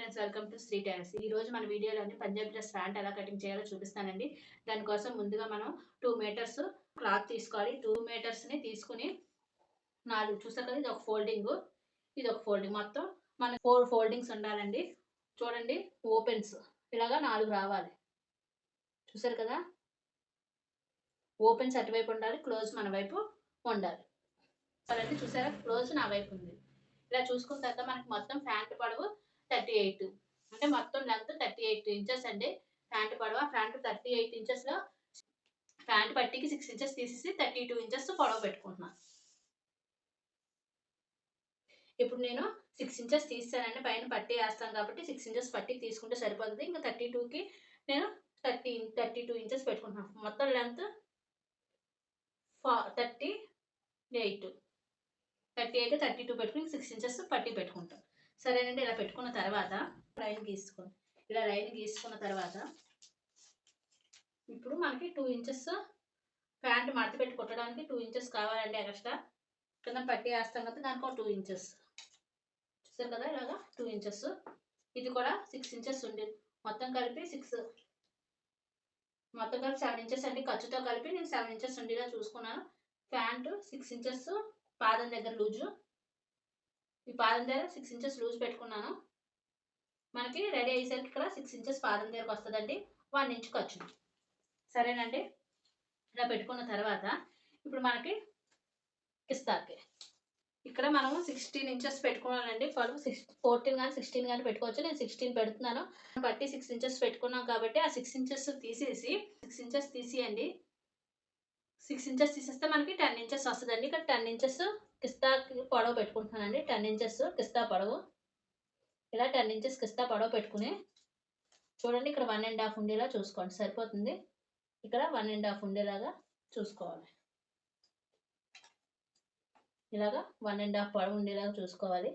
Friends welcome to Shri tiles ఈ రోజు మన వీడియోలోని పంజాబీ డ్రెస్ ప్యాంట్ ఎలా కటింగ్ చేయాలో చూపిస్తానండి. దానికోసం ముందుగా మనం టూ మీటర్స్ క్లాత్ తీసుకోవాలి. టూ మీటర్స్ని తీసుకుని నాలుగు చూసారు కదా ఇది ఒక ఫోల్డింగ్ ఇది ఒక ఫోల్డింగ్ మొత్తం. మన ఫోర్ ఫోల్డింగ్స్ ఉండాలండి. చూడండి ఓపెన్స్ ఇలాగా నాలుగు రావాలి. చూసారు కదా? ఓపెన్స్ అటువైపు ఉండాలి క్లోజ్ మన వైపు ఉండాలి. సరే చూసారా? క్లోజ్ నా వైపు ఉంది. ఇలా చూసుకున్న తర్వాత మనకి మొత్తం ప్యాంట్ పొడవు థర్టీ ఎయిట్ అంటే మొత్తం లెంత్ థర్టీ ఎయిట్ ఇంచెస్ అండి. ప్యాంట్ పొడవ? ప్యాంట్ థర్టీ ఎయిట్ ఇంచెస్లో ప్యాంట్ పట్టికి సిక్స్ ఇంచెస్ తీసేసి థర్టీ టూ ఇంచెస్ పొడవ పెట్టుకుంటున్నాను ఇప్పుడు నేను సిక్స్ ఇంచెస్ తీస్తానండి పైన పట్టి వేస్తాను కాబట్టి సిక్స్ ఇంచెస్ పట్టి తీసుకుంటే సరిపోతుంది. ఇంకా థర్టీ టూకి నేను థర్టీ థర్టీ టూ ఇంచెస్ పెట్టుకుంటున్నాను మొత్తం లెంత్ ఫా thirty eight thirty eight thirty two పెట్టుకుని సిక్స్ ఇంచెస్ పట్టి పెట్టుకుంటాను సరేనండి ఇలా పెట్టుకున్న తర్వాత లైన్ గీసుకోండి. ఇలా లైన్ గీసుకున్న తర్వాత ఇప్పుడు మనకి టూ ఇంచెస్ ప్యాంట్ మడత పెట్టి కుట్టడానికి టూ ఇంచెస్ కావాలండి ఎక్స్ట్రా కింద పట్టి వేస్తాం కదా దానికి ఒక టూ ఇంచెస్ చూసారు కదా ఇలాగా టూ ఇంచెస్ ఇది కూడా సిక్స్ ఇంచెస్ ఉంది. మొత్తం కలిపి సిక్స్ మొత్తం కలిపి సెవెన్ ఇంచెస్ అండి. ఖర్చుతో కలిపి నేను సెవెన్ ఇంచెస్ ఉండేలా చూసుకున్నాను. ప్యాంటు సిక్స్ ఇంచెస్ పాదం దగ్గర లూజు. ఈ పాదం దగ్గర సిక్స్ ఇంచెస్ లూజ్ పెట్టుకున్నాను. మనకి రెడీ అయ్యేసరికి ఇక్కడ సిక్స్ ఇంచెస్ పాదం దగ్గరకు వస్తుందండి. వన్ ఇంచ్ ఖర్చు. సరేనండి? ఇలా పెట్టుకున్న తర్వాత ఇప్పుడు మనకి కిస్తాకి ఇక్కడ మనము సిక్స్టీన్ ఇంచెస్ పెట్టుకున్నానండి. పొడవు సిక్స్ ఫోర్టీన్ కానీ సిక్స్టీన్ కానీ పెట్టుకోవచ్చు. నేను సిక్స్టీన్ పెడుతున్నాను. బట్టి సిక్స్ ఇంచెస్ పెట్టుకున్నాం కాబట్టి ఆ సిక్స్ ఇంచెస్ తీసేసి సిక్స్ ఇంచెస్ తీసేయండి. సిక్స్ ఇంచెస్ తీసేస్తే మనకి టెన్ ఇంచెస్ వస్తుందండి. ఇక్కడ టెన్ ఇంచెస్ కిస్తా పొడవు పెట్టుకుంటున్నానండి. టెన్ ఇంచెస్ కిస్తా పొడవు. ఇలా టెన్ ఇంచెస్ కిస్తా పొడవు పెట్టుకుని చూడండి ఇక్కడ వన్ అండ్ హాఫ్ ఉండేలా చూసుకోండి. సరిపోతుంది? ఇక్కడ వన్ అండ్ హాఫ్ ఉండేలాగా చూసుకోవాలి. ఇలాగా వన్ అండ్ హాఫ్ పొడవు ఉండేలాగా చూసుకోవాలి.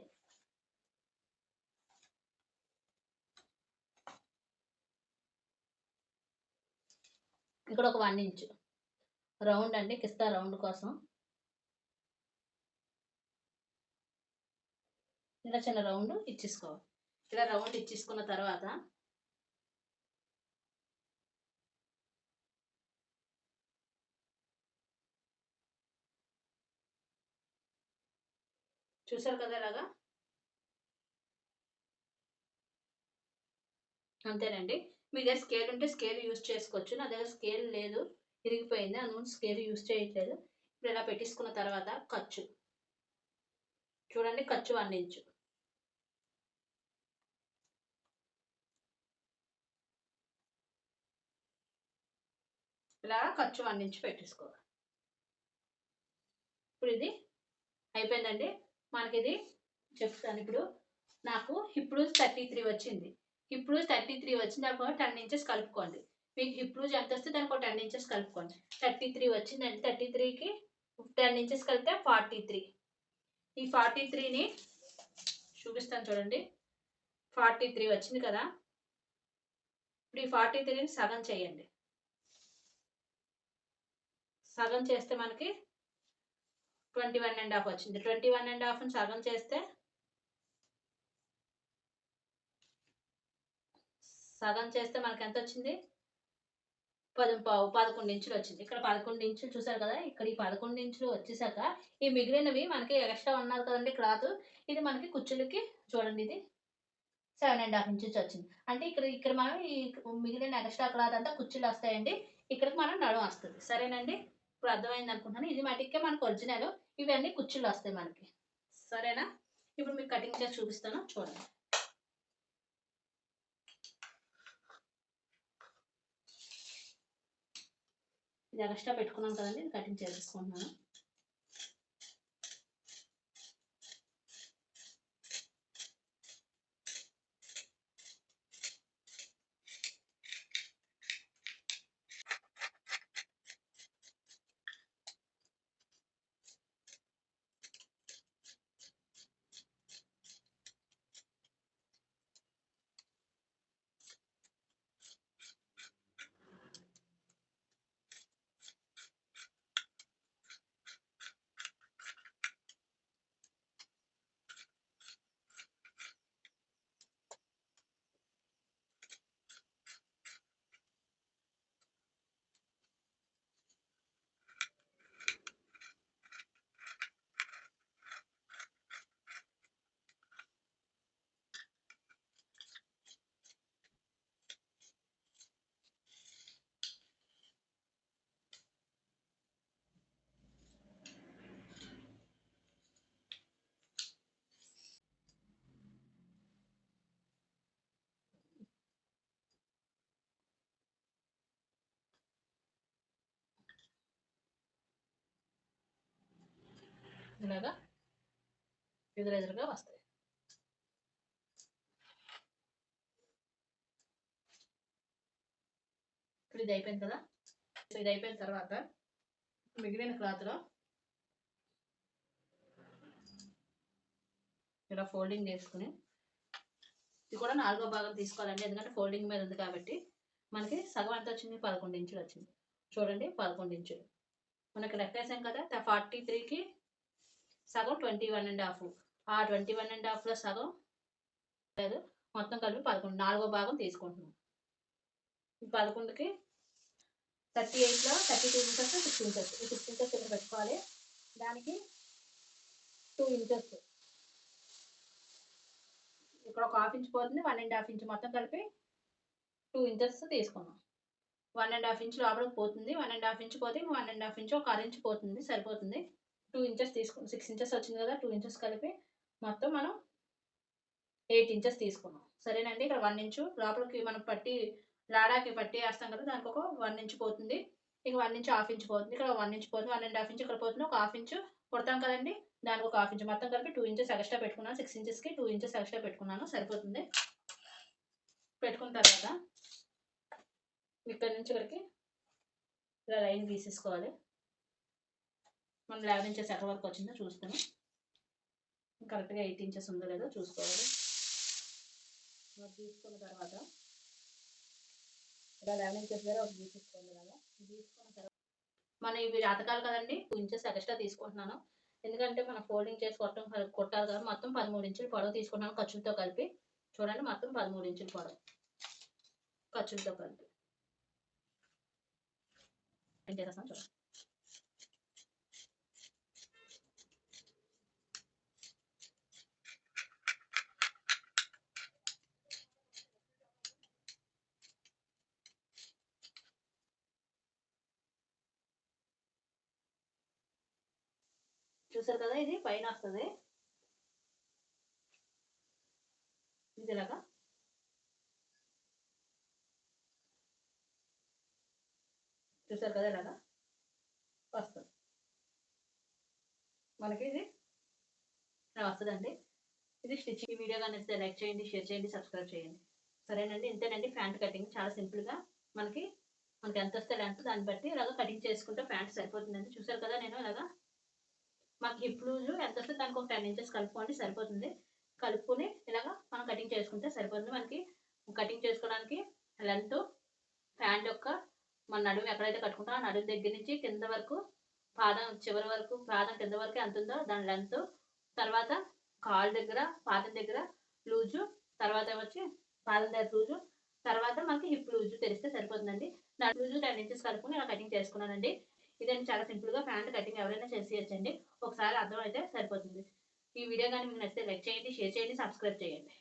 ఇక్కడ ఒక వన్ ఇంచ్ రౌండ్ అండి కిస్తా రౌండ్ కోసం. ఇలా చిన్న రౌండ్ ఇచ్చేసుకోవాలి ఇలా రౌండ్ ఇచ్చేసుకున్న తర్వాత చూసారు కదా ఇలాగా? అంతేనండి. మీ దగ్గర స్కేల్ ఉంటే స్కేల్ యూజ్ చేసుకోవచ్చు. నా దగ్గర స్కేల్ లేదు ఇరిగిపోయింది. అందుకని స్కేల్ యూజ్ చేయట్లేదు. ఇప్పుడు ఇలా పెట్టేసుకున్న తర్వాత ఖర్చు. చూడండి ఖర్చు వన్ ఇంచు. ఇలా ఖర్చు వన్ పెట్టేసుకోవాలి. ఇప్పుడు ఇది అయిపోయిందండి. మనకి ఇది చెప్తాను ఇప్పుడు. నాకు హిప్ థర్టీ త్రీ వచ్చింది. హిప్ థర్టీ త్రీ వచ్చింది దానికి టెన్ ఇంచెస్ కలుపుకోండి. మీకు హిప్ లూజ్ ఎంత వస్తే దానికి ఒక టెన్ ఇంచెస్ కలుపుకోండి. థర్టీ త్రీ వచ్చిందండి థర్టీ త్రీకి టెన్ ఇంచెస్ కలిపితే ఫార్టీ త్రీ. ఈ ఫార్టీ త్రీని చూపిస్తాను చూడండి. ఫార్టీ త్రీ వచ్చింది కదా. ఇప్పుడు ఈ ఫార్టీ త్రీని సగం చేయండి. సగం చేస్తే మనకి ట్వంటీ వన్ అండ్ హాఫ్ వచ్చింది. ట్వంటీ వన్ అండ్ హాఫ్ సగం చేస్తే సగం చేస్తే మనకి ఎంత వచ్చింది? పది పావు పదకొండు ఇంచులు వచ్చింది. ఇక్కడ పదకొండు ఇంచులు చూసారు కదా? ఇక్కడ ఈ పదకొండు ఇంచులు వచ్చేసాక ఈ మిగిలినవి మనకి ఎక్స్ట్రా ఉన్నారు కదండి క్లాత్. ఇది మనకి కుచ్చులకి చూడండి ఇది. సెవెన్ అండ్ హాఫ్ ఇంచెస్ వచ్చింది. అంటే ఇక్కడ ఇక్కడ మనం ఈ మిగిలిన ఎక్స్ట్రా క్లాత్ అంతా కుచ్చులు వస్తాయండి. ఇక్కడికి మనం నడుము వస్తుంది. సరేనండి? ఇప్పుడు అర్థమైంది అనుకుంటున్నాను. ఇది మటుకే మనకు ఒరిజినల్ ఇవన్నీ కుచ్చులు వస్తాయి మనకి. సరేనా? ఇప్పుడు మీకు కటింగ్ చేసి చూపిస్తాను. చూడండి. ఇది ఎక్స్ట్రా పెట్టుకున్నాం కదండి కటింగ్ చేసేసుకుంటున్నాను. ఇలాగా ఎదురెదురుగా వస్తాయి. ఇప్పుడు ఇది అయిపోయింది కదా? సో ఇది అయిపోయిన తర్వాత మిగిలిన క్లాత్లో ఇలా ఫోల్డింగ్ చేసుకుని ఇది కూడా నాలుగో భాగం తీసుకోవాలండి. ఎందుకంటే ఫోల్డింగ్ మీద ఉంది కాబట్టి మనకి సగం ఎంత వచ్చింది? పదకొండు ఇంచులు వచ్చింది. చూడండి పదకొండు ఇంచులు. మనకి లెక్క వేసాం కదా? ఫార్టీ త్రీకి సగం ట్వంటీ వన్ అండ్ హాఫ్. ఆ ట్వంటీ వన్ అండ్ హాఫ్లో సగం లేదు. మొత్తం కలిపి పదకొండు. నాలుగో భాగం తీసుకుంటున్నాం. ఈ పదకొండుకి థర్టీ ఎయిట్లో thirty two inches six inches. ఈ సిక్స్ ఇంచెస్ ఇక్కడ పెట్టుకోవాలి? దానికి టూ ఇంచెస్. ఇక్కడ ఒక హాఫ్ ఇంచ్ పోతుంది. వన్ అండ్ హాఫ్ ఇంచ్ మొత్తం కలిపి టూ ఇంచెస్ తీసుకున్నాం. వన్ అండ్ హాఫ్ ఇంచ్ లోపలికి పోతుంది. వన్ అండ్ హాఫ్ ఇంచ్ పోతే వన్ అండ్ హాఫ్ ఇంచ్ ఒక అర ఇంచ్ పోతుంది. సరిపోతుంది. టూ ఇంచెస్ తీసుకున్నాం. సిక్స్ ఇంచెస్ వచ్చింది కదా టూ ఇంచెస్ కలిపి మొత్తం మనం ఎయిట్ ఇంచెస్ తీసుకున్నాం. సరేనండి ఇక్కడ వన్ ఇంచు లోపలికి మనం పట్టి లాడాకి పట్టి వేస్తాం కదా దానికి ఒక వన్ ఇంచ్ పోతుంది. ఇక వన్ ఇంచ్ హాఫ్ ఇంచ్ పోతుంది. ఇక్కడ వన్ ఇంచ్ పోతుంది. వన్ అండ్ హాఫ్ ఇంచ్ ఇక్కడ పోతుంది. ఒక హాఫ్ ఇంచ్ కుడతాం కదండి దానికి ఒక హాఫ్ ఇంచ్ మొత్తం కలిపి టూ ఇంచెస్ ఎక్స్ట్రా పెట్టుకున్నాను. సిక్స్ ఇంచెస్కి టూ ఇంచెస్ ఎక్స్ట్రా పెట్టుకున్నాను. సరిపోతుంది. పెట్టుకున్న తర్వాత ఇక్కడ నుంచి ఇక్కడికి ఇలా లైన్ గీసేసుకోవాలి మనం లెవెన్ ఇంచెస్ ఎక్కడ వరకు వచ్చిందో? చూసుకుని కరెక్ట్గా ఎయిట్ ఇంచెస్ ఉందో లేదో చూసుకోవాలి. తీసుకున్న తర్వాత ఇలా లెవెన్ ఇంచెస్ దగ్గర ఒక తీసుకోండి కదా. తీసుకున్న తర్వాత మనం ఇవి అతకాలి కదండి టూ ఇంచెస్ ఎక్స్ట్రా తీసుకుంటున్నాను. ఎందుకంటే మనం ఫోల్డింగ్ చేసి కొట్టడం కొట్టాలి కదా. మొత్తం పదమూడు ఇంచులు పొడవు తీసుకున్నాను ఖర్చులతో కలిపి. చూడండి మొత్తం పదమూడు ఇంచులు పొడవు ఖర్చులతో కలిపి. ఏం చేస్తాను చూడండి. చూసారు కదా ఇది? పైన వస్తుంది. ఇది ఇలాగా చూసారు కదా ఇలాగా వస్తుంది. మనకి ఇది వస్తుందండి ఇది స్టిచ్చింగ్ ఈ వీడియో కానీ లైక్ చేయండి షేర్ చేయండి సబ్స్క్రైబ్ చేయండి. సరేనండి? ఇంతేనండి ప్యాంట్ కటింగ్. చాలా సింపుల్గా మనకి మనకి ఎంత వస్తే లెంత్ దాన్ని బట్టి ఇలాగ కటింగ్ చేసుకుంటే ప్యాంట్ సరిపోతుందండి. చూసారు కదా నేను ఇలాగా మాకు హిప్ లూజ్ ఎంత వస్తే దానికి ఒక టెన్ ఇంచెస్ కలుపుకోండి సరిపోతుంది. కలుపుకొని ఇలాగా మనం కటింగ్ చేసుకుంటే సరిపోతుంది. మనకి కటింగ్ చేసుకోవడానికి లెంత్ ప్యాంట్ యొక్క మన నడుము ఎక్కడైతే కట్టుకుంటామో ఆ నడుము దగ్గర నుంచి కింద వరకు పాదం చివరి వరకు పాదం కింద వరకు ఎంత ఉందో దాని లెంత్. తర్వాత కాలు దగ్గర పాదం దగ్గర లూజు తర్వాత వచ్చి పాదం దగ్గర లూజు. తర్వాత మనకి హిప్ లూజు తెలిస్తే సరిపోతుందండి. నడు లూజు టెన్ ఇంచెస్ కలుపుకొని ఇలా కటింగ్ చేసుకున్నానండి. ఇదండి చాలా సింపుల్గా ప్యాంట్ కటింగ్ ఎవరైనా చేసేయచ్చండి. ఒకసారి అర్థమైతే సరిపోతుంది. ఈ వీడియో కానీ మీకు నచ్చితే లైక్ చేయండి షేర్ చేయండి సబ్స్క్రైబ్ చేయండి.